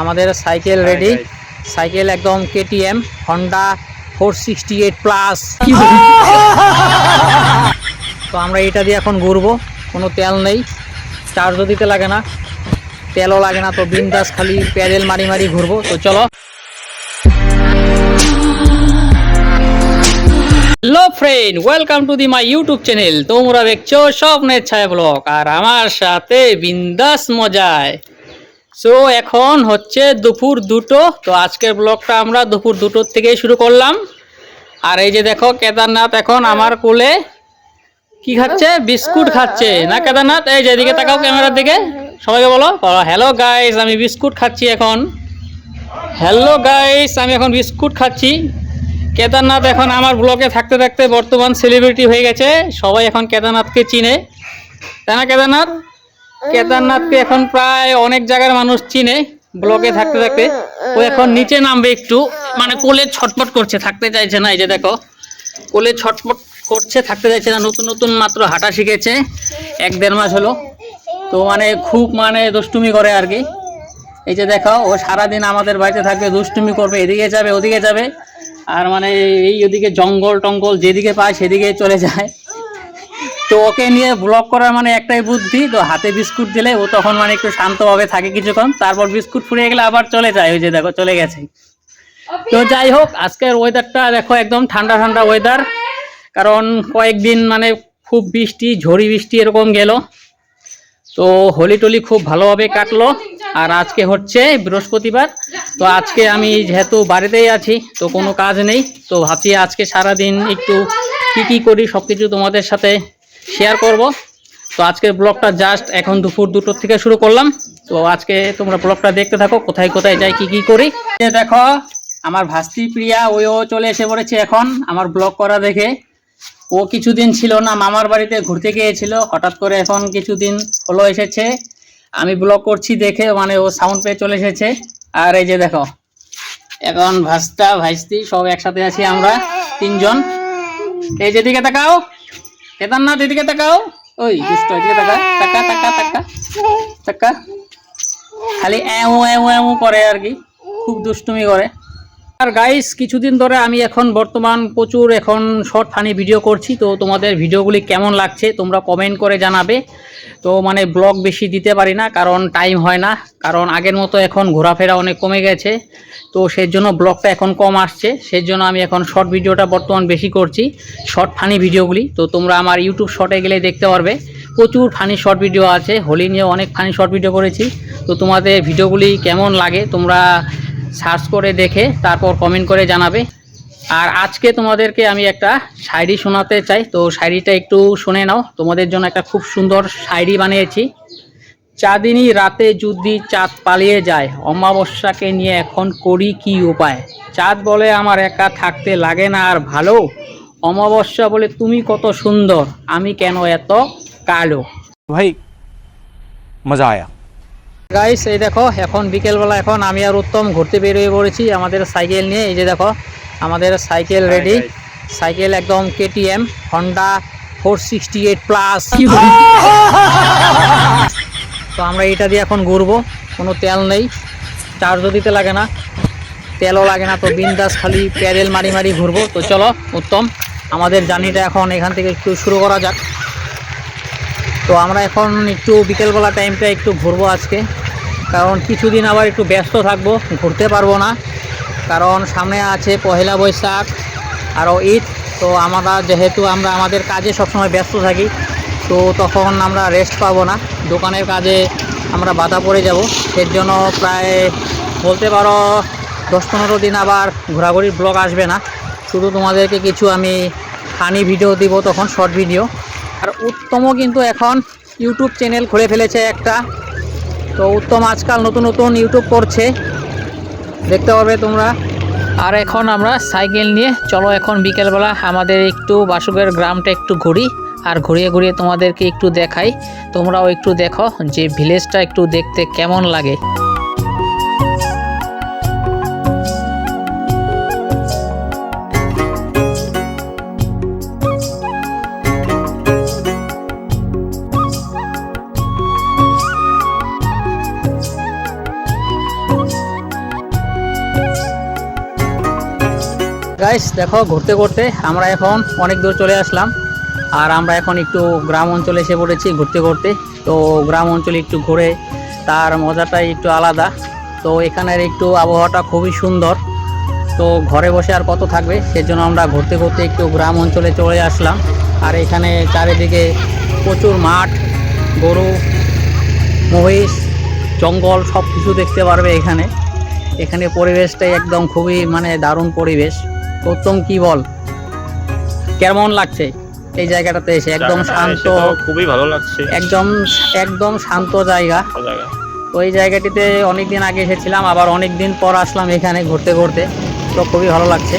আমাদের cycle ready cycle একদম KTM Honda four sixty eight plus তো আমরা এটা দিয়ে এখন ঘুরবো কোনো তেল নেই। চার্জও দিতে লাগে না তেলও লাগে না তো বিন্দাস খালি প্যাডেল মারি মারি ঘুরবো। তো চলো। Hello friend welcome to the my YouTube channel তোমরা দেখছ স্বপ্নের ছায়া ব্লগ আর আমার সাথে বিন্দাস মজায়। সো এখন হচ্ছে দুপুর দুটো। তো আজকের ব্লগটা আমরা দুপুর দুটোর থেকে শুরু করলাম। আর এই যে দেখো, কেদারনাথ এখন আমার কোলে কি খাচ্ছে? বিস্কুট খাচ্ছে। না, কেদারনাথ? এই যেদিকে তাকাও ক্যামেরার দিকে। সবাইকে বলো। হ্যালো গাইস আমি বিস্কুট খাচ্ছি এখন। হ্যালো গাইস আমি এখন বিস্কুট খাচ্ছি। কেদারনাথ এখন আমার ব্লগে থাকতে থাকতে বর্তমান সেলিব্রিটি হয়ে গেছে। সবাই এখন কেদারনাথকে চিনে। তাই না, কেদারনাথ? কেদারনাথকে এখন প্রায় অনেক জায়গার মানুষ চিনে ব্লকে থাকতে থাকতে। ও এখন নিচে নামবে একটু মানে কোলে ছটপট করছে, থাকতে চাইছে না, এই যে দেখো। কোলে ছটপট করছে, থাকতে চাইছে না, নতুন নতুন মাত্র হাঁটা শিখেছে, এক দেড় মাস হলো। তো মানে খুব মানে দুষ্টুমি করে আর কি। এই যে দেখো, ও সারাদিন আমাদের বাড়িতে থাকবে, দুষ্টুমি করবে, এদিকে যাবে, ওদিকে যাবে। আর মানে এই ওদিকে জঙ্গল টঙ্গল যেদিকে পায়, সেদিকে চলে যায়। তো ওকে নিয়ে ব্লগ করার মানে একটাই বুদ্ধি তো হাতে বিস্কুট দিলে ও তখন মানে একটু শান্তভাবে থাকে কিছুক্ষণ তারপর বিস্কুট ফুরিয়ে গেলে আবার চলে যায় ওই যে দেখো চলে গেছে। তো যাই হোক আজকের ওয়েদারটা দেখো একদম ঠান্ডা ঠান্ডা ওয়েদার কারণ কয়েকদিন মানে খুব বৃষ্টি ঝড়ি বৃষ্টি এরকম গেল। তো হোলি টোলি খুব ভালোভাবে কাটলো আর আজকে হচ্ছে বৃহস্পতিবার তো আজকে আমি যেহেতু বাড়িতেই আছি তো কোনো কাজ নেই তো ভাবছি আজকে সারাদিন একটু কী কী করি সব কিছু তোমাদের সাথে শেয়ার করব। তো আজকের ব্লগটা জাস্ট এখন দুপুর দুটোর থেকে শুরু করলাম। তো আজকে তোমরা ব্লগটা দেখতে থাকো, কোথায় কোথায় যাই, কি কি করি। দেখো, আমার ভাস্তি প্রিয়া, ওইও চলে এসে পড়েছে এখন আমার ব্লগ করা দেখে। ও কিছুদিন ছিল না, মামার বাড়িতে ঘুরতে গিয়েছিল। হঠাৎ করে এখন কিছুদিন হলো এসেছে। আমি ব্লগ করছি দেখে মানে ও সাউন্ড পেয়ে চলে এসেছে। আর এই যে দেখো, এখন ভাস্তা ভাইস্তি সব একসাথে আছি আমরা তিনজন। এই যেদিকে তাকাও। কেদারনাথ এদিকে তাকাও। ওই, দুষ্ট, এদিকে তাকা তাকা তাকা তাকা তাকা। খালি এমু এমু এমু করে আর কি। খুব দুষ্টুমি করে। আর গাইস কিছুদিন ধরে আমি এখন বর্তমান প্রচুর এখন শর্ট ফানি ভিডিও করছি, তো তোমাদের ভিডিওগুলি কেমন লাগছে তোমরা কমেন্ট করে জানাবে। তো মানে ব্লগ বেশি দিতে পারি না, কারণ টাইম হয় না, কারণ আগের মতো এখন ঘোরাফেরা অনেক কমে গেছে। তো সেই জন্য ব্লগটা এখন কম আসছে সেই জন্য আমি এখন শর্ট ভিডিওটা বর্তমান বেশি করছি শর্ট ফানি ভিডিওগুলি তো তোমরা আমার ইউটিউব শর্টে গেলে দেখতে পারবে, প্রচুর ফানি শর্ট ভিডিও আছে, হোলি নিয়ে অনেক ফানি শর্ট ভিডিও করেছি। তো তোমাদের ভিডিওগুলি কেমন লাগে তোমরা সার্চ করে দেখে তারপর কমেন্ট করে জানাবে। আর আজকে তোমাদেরকে আমি একটা শায়রি শোনাতে চাই। তো শায়রিটা একটু শুনে নাও। তোমাদের জন্য একটা খুব সুন্দর শায়রি বানিয়েছি। চাঁদিনী রাতে যদি চাঁদ পালিয়ে যায়, অমাবস্যাকে নিয়ে এখন করি কি উপায়? চাঁদ বলে আমার একা থাকতে লাগে না আর ভালো? অমাবস্যা বলে তুমি কত সুন্দর, আমি কেন এত কালো? ভাই, মজা আয়া। গাইস এই দেখো এখন বিকেলবেলা এখন আমি আর উত্তম ঘুরতে বেরিয়ে পড়েছি আমাদের সাইকেল নিয়ে। এই যে দেখো আমাদের সাইকেল রেডি সাইকেল একদম KTM Honda four sixty eight plus তো আমরা এটা দিয়ে এখন ঘুরবো কোনো তেল নেই। চার্জও দিতে লাগে না তেলও লাগে না তো বিন্দাস খালি প্যারেল মারি মারি ঘুরবো। তো চলো উত্তম আমাদের জার্নিটা এখন এখান থেকে একটু শুরু করা যাক। তো আমরা এখন একটু বিকেলবেলা টাইমটা একটু ঘুরবো আজকে। কারণ কিছুদিন আবার একটু ব্যস্ত থাকব, ঘুরতে পারব না। কারণ সামনে আছে পহেলা বৈশাখ, আরও ঈদ, তো আমরা যেহেতু আমরা আমাদের কাজে সবসময় ব্যস্ত থাকি, তো তখন আমরা রেস্ট পাবো না। দোকানের কাজে আমরা বাধা পড়ে যাব। এর জন্য প্রায় বলতে পারো দশ পনেরো দিন আবার ঘোরাঘুরির ব্লগ আসবে না। শুধু তোমাদেরকে কিছু আমি ফানি ভিডিও দিব তখন শর্ট ভিডিও আর উত্তমও কিন্তু এখন ইউটিউব চ্যানেল খুলে ফেলেছে একটা। তো উত্তম আজকাল নতুন নতুন ইউটিউব করছে। দেখতে পাবে তোমরা। আর এখন আমরা সাইকেল নিয়ে, চলো এখন বিকেলবেলা আমাদের একটু বাসুকের গ্রামটা একটু ঘুরি আর ঘুরিয়ে ঘুরিয়ে তোমাদেরকে একটু দেখাই। তোমরাও একটু দেখো যে ভিলেজটা একটু দেখতে কেমন লাগে। গাইস দেখো, ঘুরতে ঘুরতে আমরা এখন অনেক দূর চলে আসলাম। আর আমরা এখন একটু গ্রাম অঞ্চলে এসে পড়েছি ঘুরতে ঘুরতে। তো গ্রাম অঞ্চলে একটু ঘুরে তার মজাটাই একটু আলাদা। তো এখানের একটু আবহাওয়াটা খুবই সুন্দর। তো ঘরে বসে আর কত থাকবে, সেজন্য আমরা ঘুরতে ঘুরতে একটু গ্রাম অঞ্চলে চলে আসলাম। আর এখানে চারিদিকে প্রচুর মাঠ, গরু, মহিষ, জঙ্গল সব কিছু দেখতে পারবে এখানে। এখানে পরিবেশটাই একদম খুবই মানে দারুণ পরিবেশ। উত্তম কি বল? কেমন লাগছে এই জায়গাটাতে এসে? একদম শান্ত। খুবই ভালো লাগছে। একদম একদম শান্ত জায়গা। এই জায়গাটিতে অনেক দিন আগে এসেছিলাম আবার অনেক দিন পর আসলাম এখানে ঘুরতে ঘুরতে। তো খুবই ভালো লাগছে।